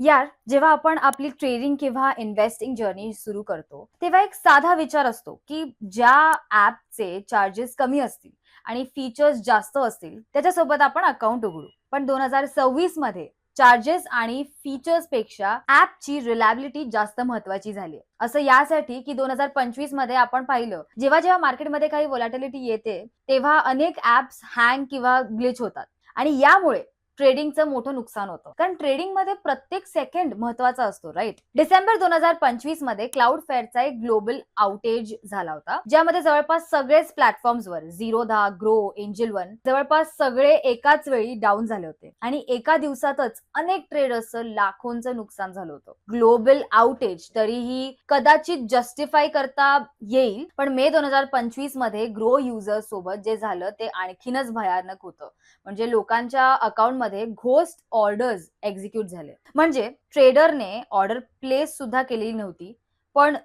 यार जेव्हा आपण आपली ट्रेडिंग किंवा इन्व्हेस्टिंग जर्नी सुरू करतो तेव्हा एक साधा विचार असतो की ज्या ऍपचे चार्जेस कमी असतील आणि फीचर्स जास्त असतील त्याच्यासोबत आपण अकाउंट उघडू. पण दोन हजार सव्वीसमध्ये चार्जेस आणि फीचर्सपेक्षा ऍपची रिलायबिलिटी जास्त महत्वाची झाली असं यासाठी की दोन हजार पंचवीसमध्ये आपण पाहिलं जेव्हा जेव्हा मार्केटमध्ये काही व्होलॅटिलिटी येते तेव्हा अनेक ऍप्स हँग किंवा ग्लिच होतात. आणि यामुळे ट्रेडिंगचं मोठं नुकसान होतं. कारण ट्रेडिंगमध्ये प्रत्येक सेकंड महत्त्वाचा असतो राईट डिसेंबर दोन हजार पंचवीसमध्ये क्लाउड फेअरचा एक ग्लोबल आउटेज झाला होता ज्यामध्ये जवळपास सगळेच प्लॅटफॉर्म्सवर Zerodha Groww Angel One जवळपास सगळे एकाच वेळी डाऊन झाले होते. आणि एका दिवसातच अनेक ट्रेडर्सचं लाखोंचं नुकसान झालं होतं. ग्लोबल आउटेज तरीही कदाचित जस्टिफाय करता येईल पण मे दोन हजार पंचवीसमध्ये ग्रो युजर सोबत जे झालं ते आणखीनच भयानक होतं. म्हणजे लोकांच्या अकाउंटमध्ये घोस्ट ऑर्डर्स एक्झिक्यूट झाले. म्हणजे ट्रेडरने ऑर्डर प्लेस सुद्धा केलेली नव्हती पण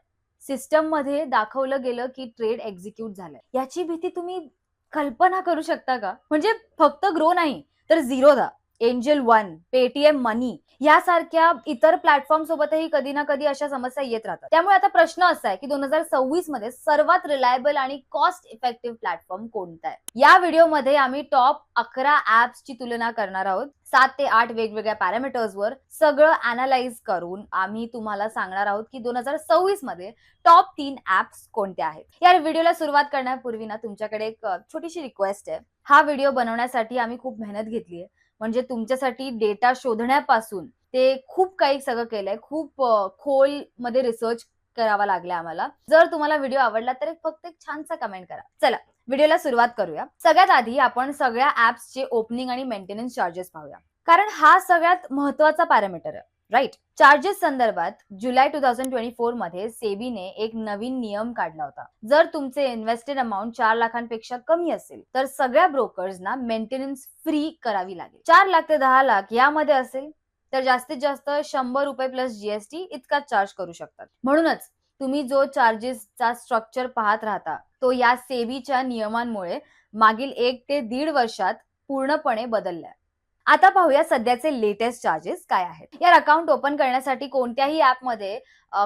सिस्टममध्ये दाखवलं गेलं की ट्रेड एक्झिक्यूट झालं याची भीती तुम्ही कल्पना करू शकता का? म्हणजे फक्त ग्रो नाही तर झिरो दा. एंजल वन पेटीएम मनी यासारख्या इतर प्लॅटफॉर्म सोबतही कधी ना कधी अशा समस्या येत राहतात. त्यामुळे आता प्रश्न असा आहे की दोन हजार सव्वीसमध्ये सर्वात रिलायबल आणि कॉस्ट इफेक्टिव्ह प्लॅटफॉर्म कोणता आहे? या व्हिडिओमध्ये आम्ही टॉप अकरा ऍप्सची तुलना करणार आहोत. सात ते आठ वेगवेगळ्या पॅरामीटर्सवर सगळं अनालाइज करून आम्ही तुम्हाला सांगणार आहोत की दोन हजार सव्वीसमध्ये टॉप तीन ऍप्स कोणत्या आहेत. या व्हिडिओला सुरुवात करण्यापूर्वी ना तुमच्याकडे एक छोटीशी रिक्वेस्ट आहे. हा व्हिडिओ बनवण्यासाठी आम्ही खूप मेहनत घेतली आहे. म्हणजे तुमच्यासाठी डेटा शोधण्यापासून ते खूप काही सगळं केलंय. खूप खोलमध्ये रिसर्च करावा लागला आम्हाला. जर तुम्हाला व्हिडिओ आवडला तर फक्त एक छानसा कमेंट करा. चला व्हिडिओला सुरुवात करूया. सगळ्यात आधी आपण सगळ्या ऍप्सचे ओपनिंग आणि मेंटेनन्स चार्जेस पाहूया. कारण हा सगळ्यात महत्त्वाचा पॅरामीटर आहे. राईट चार्जेस संदर्भात जुलै टू थाउजंड ट्वेंटी फोरमध्ये सेबीने एक नवीन नियम काढला होता. जर तुमचे इन्व्हेस्टेड अमाऊंट चार लाखांपेक्षा कमी असेल तर सगळ्या ब्रोकर्सना मेंटेनन्स फ्री करावी लागेल. चार लाख ते दहा लाख यामध्ये असेल तर जास्तीत जास्त शंभर रुपये प्लस जीएसटी इतका चार्ज करू शकतात. म्हणूनच तुम्ही जो चार्जेसचा स्ट्रक्चर पाहत राहता तो या सेबीच्या नियमांमुळे मागील एक ते दीड वर्षात पूर्णपणे बदललाय. आता पाहूया सध्याचे लेटेस्ट चार्जेस काय आहेत. यार अकाउंट ओपन करण्यासाठी कोणत्याही ऍपमध्ये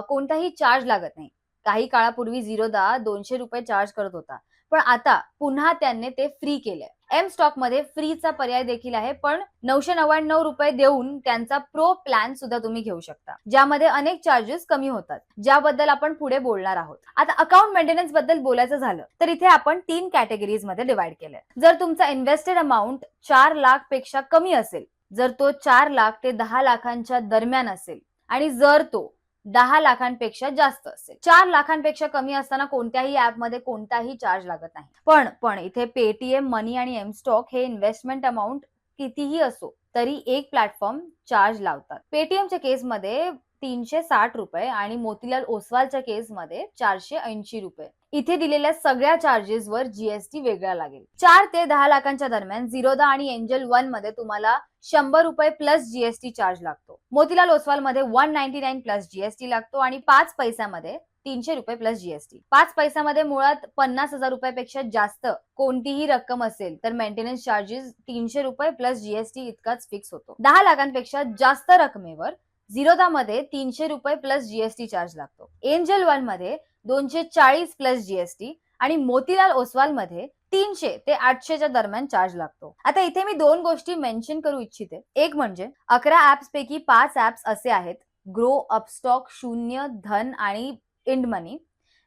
कोणताही चार्ज लागत नाही. काही काळापूर्वी झिरोदा दोनशे रुपये चार्ज करत होता. पण आता पुन्हा त्यांनी ते फ्री केलंय. एम स्टॉकमध्ये फ्रीचा पर्याय देखील आहे पण नऊशे नव्याण्णव रुपये देऊन त्यांचा प्रो प्लॅन सुद्धा तुम्ही घेऊ शकता. ज्यामध्ये अनेक चार्जेस कमी होतात ज्याबद्दल आपण पुढे बोलणार आहोत. आता अकाउंट मेंटेनन्सबद्दल बोलायचं झालं तर इथे आपण तीन कॅटेगरीजमध्ये डिवाइड केलंय. जर तुमचा इन्व्हेस्टेड अमाऊंट चार लाखपेक्षा कमी असेल जर तो चार लाख ते दहा लाखांच्या दरम्यान असेल आणि जर तो दहा लाखांपेक्षा जास्त असेल. चार लाखांपेक्षा कमी असताना कोणत्याही ऍपमध्ये कोणताही चार्ज लागत नाही. पण पण इथे पेटीएम मनी आणि एम स्टॉक हे इन्व्हेस्टमेंट अमाऊंट कितीही असो तरी एक प्लॅटफॉर्म चार्ज लावतात. पेटीएमच्या केसमध्ये तीनशे साठ रुपये आणि मोतीलाल ओसवालच्या केसमध्ये चारशे ऐंशी रुपये. इथे दिलेल्या सगळ्या चार्जेसवर जीएसटी वेगळा लागेल. चार ते दहा लाखांच्या दरम्यान झिरोदा आणि एंजल वनमध्ये तुम्हाला शंभर रुपये प्लस जीएसटी चार्ज लागतो. मोतीलाल ओसवाल मध्ये one ninety nine plus GST लागतो आणि पाच पैशामध्ये तीनशे रुपये प्लस जीएसटी पाच पैशामध्ये मुळात पन्नास हजार रुपयापेक्षा जास्त कोणतीही रक्कम असेल तर मेंटेनन्स चार्जेस तीनशे रुपये प्लस जीएसटी इतकाच फिक्स होतो. दहा लाखांपेक्षा जास्त रकमेवर झिरोदा मध्ये तीनशे रुपये प्लस जीएसटी चार्ज लागतो. एंजल वनमध्ये दोनशे चाळीस प्लस जीएसटी आणि मोतीलाल ओसवाल मध्ये तीनशे ते आठशेच्या दरम्यान चार्ज लागतो. आता इथे मी दोन गोष्टी मेन्शन करू इच्छिते. एक म्हणजे अकरा ऍप्स पैकी पाच ऍप्स असे आहेत ग्रो अपस्टॉक शून्य धन आणि इंड मनी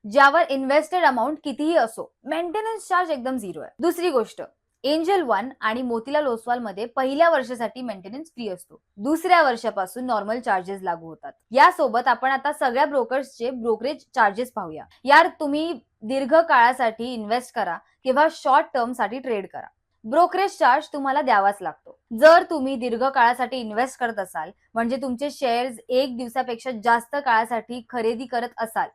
ज्यावर इन्व्हेस्टेड अमाऊंट कितीही असो मेंटेनन्स चार्ज एकदम झिरो आहे. दुसरी गोष्ट एंजल वन आणि मोतीलाल ओसवाल मध्ये पहिल्या वर्षासाठी मेंटेनन्स फ्री असतो. दुसऱ्या वर्षापासून नॉर्मल चार्जेस लागू होतात. यासोबत आपण आता सगळ्या ब्रोकर्सचे ब्रोकरेज चार्जेस पाहूया. यार तुम्ही दीर्घ काळासाठी इन्व्हेस्ट करा किंवा शॉर्ट टर्मसाठी ट्रेड करा. ब्रोकरेज चार्ज तुम्हाला द्यावाच लागतो. जर तुम्ही दीर्घ काळासाठी इन्व्हेस्ट करत असाल म्हणजे तुमचे शेअर्स एक दिवसापेक्षा जास्त काळासाठी खरेदी करत असाल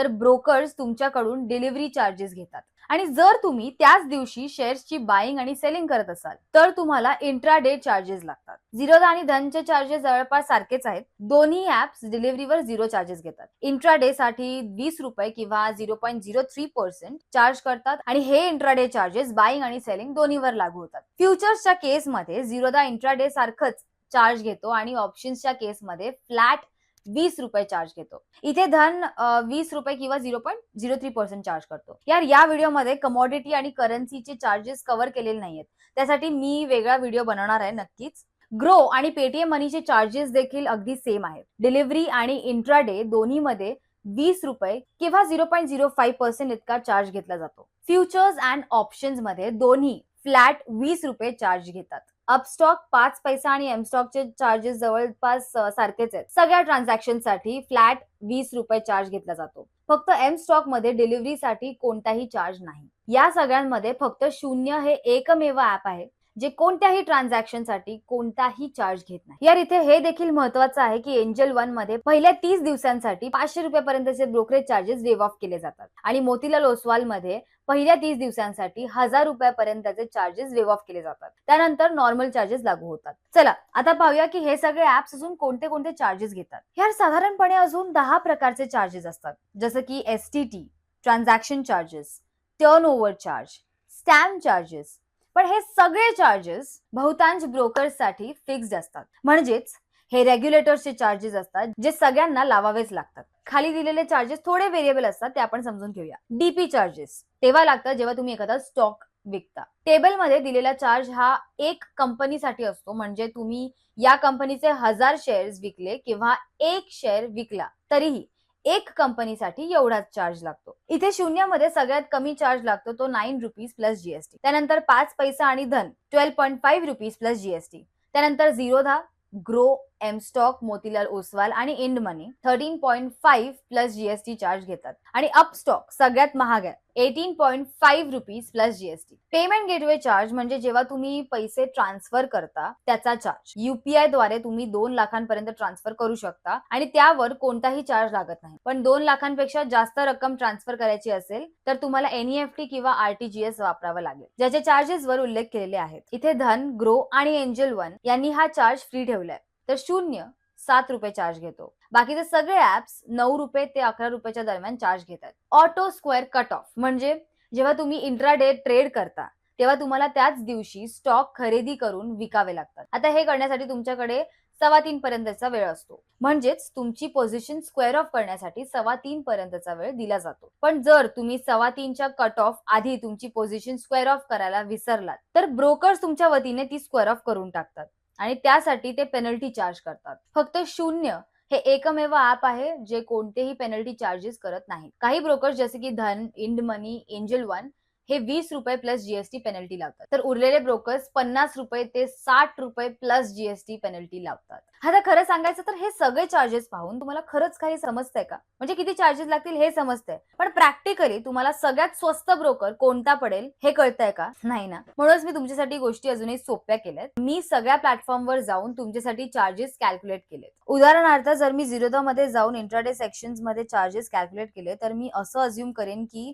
तर ब्रोकर्स तुमच्याकडून डिलिव्हरी चार्जेस घेतात. आणि जर तुम्ही त्याच दिवशी शेअर्सची बाईंग आणि सेलिंग करत असाल तर तुम्हाला इंट्राडे चार्जेस लागतात. झिरोदा आणि धनचे चार्जेस जवळपास सारखेच आहेत. दोन्ही ऍप्स डिलिव्हरीवर झिरो चार्जेस घेतात. इंट्राडे साठी वीस रुपये किंवा zero point zero three percent charge करतात आणि हे इंट्राडे चार्जेस बाईंग आणि सेलिंग दोन्हीवर लागू होतात. फ्युचर्सच्या केसमध्ये झिरोदा इंट्रा डे सारखंच चार्ज घेतो आणि ऑप्शन्सच्या केसमध्ये फ्लॅट वीस रुपये चार्ज घेतो. इथे धन वीस रुपये किंवा zero point zero three percent charge करतो. यार या व्हिडिओमध्ये कमॉडिटी आणि करन्सीचे चार्जेस कव्हर केलेले नाहीयेत. त्यासाठी मी वेगळा व्हिडिओ बनवणार आहे नक्कीच. ग्रो आणि पेटीएम मनीचे चार्जेस देखील अगदी सेम आहेत. डिलिव्हरी आणि इंट्राडे दोन्हीमध्ये वीस रुपये किंवा zero point zero five percent इतका चार्ज घेतला जातो. फ्युचर्स अँड ऑप्शन्समध्ये दोन्ही फ्लॅट वीस रुपये चार्ज घेतात. अपस्टॉक पाच पैसा आणि एमस्टॉकचे चार्जेस जवळपास सारखेच आहेत. सगळ्या ट्रान्झॅक्शनसाठी फ्लॅट वीस रुपये चार्ज घेतला जातो. फक्त एम स्टॉकमध्ये डिलिव्हरीसाठी कोणताही चार्ज नाही. या सगळ्यांमध्ये फक्त शून्य हे एकमेव ऍप आहे. जे कोणत्याही ट्रान्झॅक्शनसाठी कोणताही चार्ज घेत नाही. यार इथे हे देखील महत्वाचं आहे की एंजल वनमध्ये पहिल्या तीस दिवसांसाठी पाचशे रुपयापर्यंतचे ब्रोकरेज चार्जेस वेव ऑफ केले जातात. आणि मोतीलाल ओसवाल मध्ये पहिल्या तीस दिवसांसाठी हजार रुपयापर्यंतचे चार्जेस वेव ऑफ केले जातात. त्यानंतर नॉर्मल चार्जेस लागू होतात. चला आता पाहूया की हे सगळे ऍप्स अजून कोणते कोणते चार्जेस घेतात. यार साधारणपणे अजून दहा प्रकारचे चार्जेस असतात. जसं की S T T transaction charges turnover charge stamp charges पण हे सगळे चार्जेस बहुतांश ब्रोकर्ससाठी फिक्स्ड असतात. म्हणजेच हे रेग्युलेटर्सचे चार्जेस असतात जे सगळ्यांना लावावेच लागतात. खाली दिलेले चार्जेस थोडे व्हेरिएबल असतात ते आपण समजून घेऊया. डीपी चार्जेस तेव्हा लागतात जेव्हा तुम्ही एखादा स्टॉक विकता. टेबलमध्ये दिलेला चार्ज हा एक कंपनीसाठी असतो म्हणजे तुम्ही या कंपनीचे हजार शेअर्स विकले किंवा एक शेअर विकला तरीही. एक कंपनीसाठी एवढाच चार्ज लागतो. इथे शून्यामध्ये सगळ्यात कमी चार्ज लागतो तो नाईन रुपीज प्लस जीएसटी त्यानंतर पाच पैसा आणि Dhan twelve point five rupees plus GST त्यानंतर झिरो दहा Groww M stock Motilal Oswal आणि INDmoney thirteen point five plus GST charge घेतात. आणि अप स्टॉक सगळ्यात महाग आहे eighteen point five rupees plus GST payment gateway charge म्हणजे जेव्हा तुम्ही पैसे ट्रान्सफर करता त्याचा चार्ज युपीआयद्वारे तुम्ही दोन लाखांपर्यंत ट्रान्सफर करू शकता आणि त्यावर कोणताही चार्ज लागत नाही. पण दोन लाखांपेक्षा जास्त रक्कम ट्रान्सफर करायची असेल तर तुम्हाला एनईएफटी किंवा आरटीजीएस वापरावं लागेल. ज्याचे चार्जेस वर उल्लेख केलेले आहेत. इथे धन ग्रो आणि एंजल वन यांनी हा चार्ज फ्री ठेवलाय. तर शून्य सात रुपये चार्ज घेतो. बाकीचे सगळे ऍप्स नऊ रुपये ते अकरा रुपयाच्या दरम्यान चार्ज घेतात. ऑटो स्क्वेअर कट ऑफ म्हणजे जेव्हा तुम्ही इंट्राडे ट्रेड करता तेव्हा तुम्हाला त्याच दिवशी स्टॉक खरेदी करून विकावे लागतात. आता हे करण्यासाठी तुमच्याकडे सव्वा तीन पर्यंतचा वेळ असतो. म्हणजेच तुमची पोझिशन स्क्वेअर ऑफ करण्यासाठी सव्वा तीन पर्यंतचा वेळ दिला जातो. पण जर तुम्ही सव्वा तीनच्या कट ऑफ आधी तुमची पोझिशन स्क्वेअर ऑफ करायला विसरलात तर ब्रोकर्स तुमच्या वतीने ती स्क्वेअर ऑफ करून टाकतात. आणि त्यासाठी ते पेनल्टी चार्ज करतात. फक्त शून्य हे एकमेव ऍप आहे जे कोणतेही पेनल्टी चार्जेस करत नाही काही ब्रोकर्स जसे की धन इंड मनी एंजल वन हे वीस रुपये प्लस जीएसटी पेनल्टी लावतात. तर उरलेले ब्रोकर्स पन्नास रुपये ते साठ रुपये प्लस जीएसटी पेनल्टी लावतात. आता खरं सांगायचं तर हे सगळे चार्जेस पाहून तुम्हाला खरंच काही समजतंय का? म्हणजे किती चार्जेस लागतील हे समजतंय. पण प्रॅक्टिकली तुम्हाला सगळ्यात स्वस्त ब्रोकर कोणता पडेल हे कळतंय का? नाही ना. म्हणूनच मी तुमच्यासाठी गोष्टी अजूनही सोप्या केल्यात. मी सगळ्या प्लॅटफॉर्मवर जाऊन तुमच्यासाठी चार्जेस कॅल्क्युलेट केलेत. उदाहरणार्थ जर मी झिरोदा मध्ये जाऊन इंट्राडे सेक्शनमध्ये चार्जेस कॅल्क्युलेट केले तर मी असं अज्युम करेन की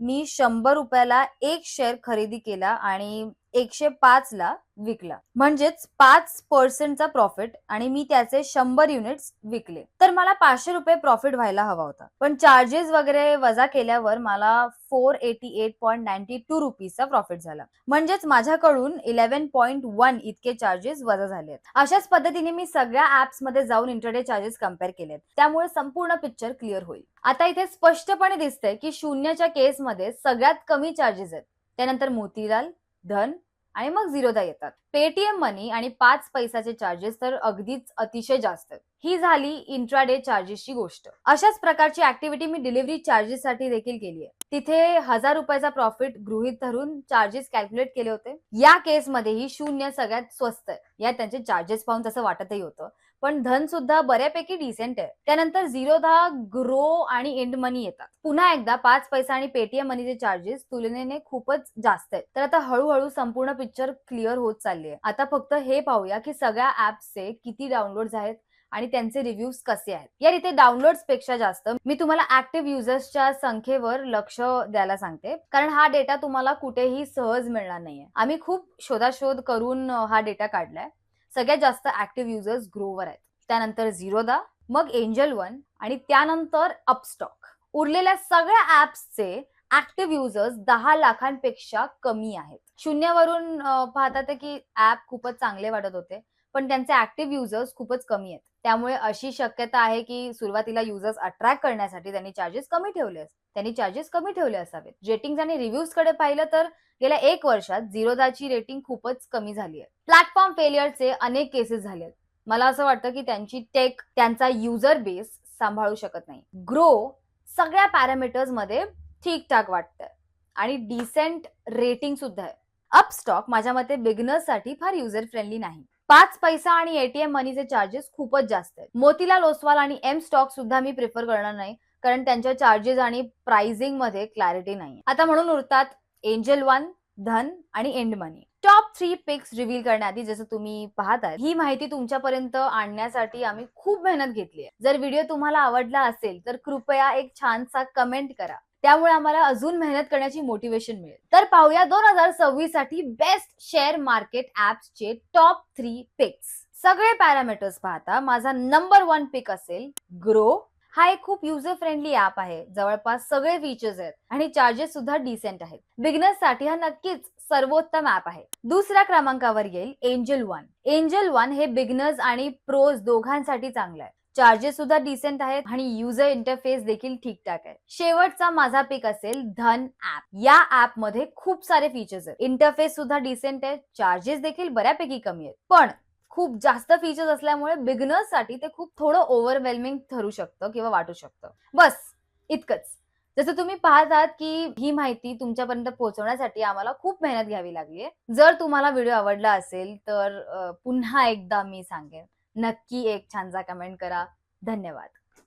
मी शंभर रुपयाला एक शेअर खरेदी केला आणि एकशे पाच ला विकला. म्हणजेच पाच पर्सेंटचा प्रॉफिट आणि मी त्याचे शंभर युनिट्स विकले. तर मला पाचशे रुपये प्रॉफिट व्हायला हवा होता. पण चार्जेस वगैरे वजा केल्यावर मला four eighty eight point ninety two रुपीजचा profit झाला. म्हणजेच माझ्याकडून इलेव्हन पॉईंट वन इतके चार्जेस वजा झाले आहेत. अशाच पद्धतीने मी सगळ्या ऍप्समध्ये जाऊन इंटरडे चार्जेस कंपेअर केलेत त्यामुळे संपूर्ण पिक्चर क्लिअर होईल. आता इथे स्पष्टपणे दिसतंय की शून्यच्या केसमध्ये सगळ्यात कमी चार्जेस आहेत. त्यानंतर मोतीलाल धन आणि मग झिरोदा येतात. पेटीएम मनी आणि पाच पैसाचे चार्जेस तर अगदीच अतिशय जास्त ही झाली इंट्राडे चार्जेसची गोष्ट. अशाच प्रकारची ऍक्टिव्हिटी मी डिलिव्हरी चार्जेस साठी देखील केली आहे. तिथे हजार रुपयाचा प्रॉफिट गृहित धरून चार्जेस कॅल्क्युलेट केले होते. या केसमध्येही शून्य सगळ्यात स्वस्त आहे. या त्यांचे चार्जेस पाहून तसं वाटतही होतं. पण धन सुद्धा बऱ्यापैकी डिसेंट आहे. त्यानंतर झिरो दहा ग्रो आणि एंड मनी येतात. पुन्हा एकदा पाच पैसा आणि पेटीएम मनीचे चार्जेस तुलनेने खूपच जास्त आहेत. तर आता हळूहळू संपूर्ण पिक्चर क्लिअर होत चालली आहे. आता फक्त हे पाहूया की सगळ्या ऍप्सचे किती डाउनलोड आहेत आणि त्यांचे रिव्ह्यूज कसे आहेत. यार इथे डाउनलोड्सपेक्षा जास्त मी तुम्हाला ऍक्टिव्ह युजर्सच्या संख्येवर लक्ष द्यायला सांगते. कारण हा डेटा तुम्हाला कुठेही सहज मिळणार नाहीये. आम्ही खूप शोधाशोध करून हा डेटा काढलाय. सगळ्यात जास्त ऍक्टिव्ह युजर्स ग्रोवर आहेत. त्यानंतर झिरोदा मग एंजल वन आणि त्यानंतर अपस्टॉक. उरलेल्या सगळ्या ऍप्सचे ऍक्टिव्ह युजर्स दहा लाखांपेक्षा कमी आहेत. शून्यावरून पाहतात की ऍप खूपच चांगले वाटत होते. पण त्यांचे ऍक्टिव्ह युजर्स खूपच कमी आहेत. त्यामुळे अशी शक्यता आहे की सुरुवातीला युजर्स अट्रॅक्ट करण्यासाठी त्यांनी चार्जेस कमी ठेवले त्यांनी चार्जेस कमी ठेवले असावेत. रेटिंग आणि रिव्ह्यूजकडे पाहिलं तर गेल्या एक वर्षात झिरोदाची रेटिंग खूपच कमी झाली आहे. प्लॅटफॉर्म फेलियरचे अनेक केसेस झाले आहेत. मला असं वाटतं की त्यांची टेक त्यांचा युजर बेस सांभाळू शकत नाही. ग्रो सगळ्या पॅरामीटर्समध्ये ठीकठाक वाटतंय. आणि डिसेंट रेटिंग सुद्धा आहे. अपस्टॉक माझ्या मते बिगनर्ससाठी फार युजर फ्रेंडली नाही. पाच पैसा आणि एटीएम मनीचे चार्जेस खूपच जास्त आहेत. मोतीलाल ओसवाल आणि एम स्टॉक सुद्धा मी प्रिफर करणार नाही कारण त्यांच्या चार्जेस आणि प्राइसिंगमध्ये क्लॅरिटी नाही आता म्हणून उरतात एंजल वन धन आणि INDmoney top three picks reveal करण्याआधी जसं तुम्ही पाहताय ही माहिती तुमच्यापर्यंत आणण्यासाठी आम्ही खूप मेहनत घेतली आहे जर व्हिडिओ तुम्हाला आवडला असेल तर कृपया एक छानसा कमेंट करा. त्यामुळे आम्हाला अजून मेहनत करण्याची मोटिवेशन मिळेल. तर पाहूया दोन हजार सव्वीससाठी बेस्ट शेअर मार्केट चे टॉप थ्री पिक्स सगळे पॅरामीटर्स पाहता माझा नंबर वन पिक असेल ग्रो हा एक खूप युजर फ्रेंडली ऍप आहे. जवळपास सगळे फीचर्स आहेत आणि चार्जेस सुद्धा डिसेंट आहेत. बिगनर्ससाठी हा नक्कीच सर्वोत्तम ऍप आहे. दुसऱ्या क्रमांकावर येईल एंजल वन एंजल वन हे बिगनर्स आणि प्रोज दोघांसाठी चांगलं आहे. चार्जेस सुद्धा डिसेंट आहेत आणि युजर इंटरफेस देखील ठीकठाक आहे. शेवटचा माझा पिक असेल धन ऍप या ऍपमध्ये खूप सारे फीचर्स आहेत. इंटरफेस सुद्धा डिसेंट आहे. चार्जेस देखील बऱ्यापैकी कमी आहेत. पण खूप जास्त फीचर्स असल्यामुळे बिगनर्ससाठी ते खूप थोडं ओव्हरवेल्मिंग ठरू शकतं किंवा वाटू शकतं. बस इतकंच. जसं तुम्ही पाहत आहात की ही माहिती तुमच्यापर्यंत पोहोचवण्यासाठी आम्हाला खूप मेहनत घ्यावी लागली आहे. जर तुम्हाला व्हिडिओ आवडला असेल तर पुन्हा एकदा मी सांगेन. नक्की एक छानसा कमेंट करा. धन्यवाद.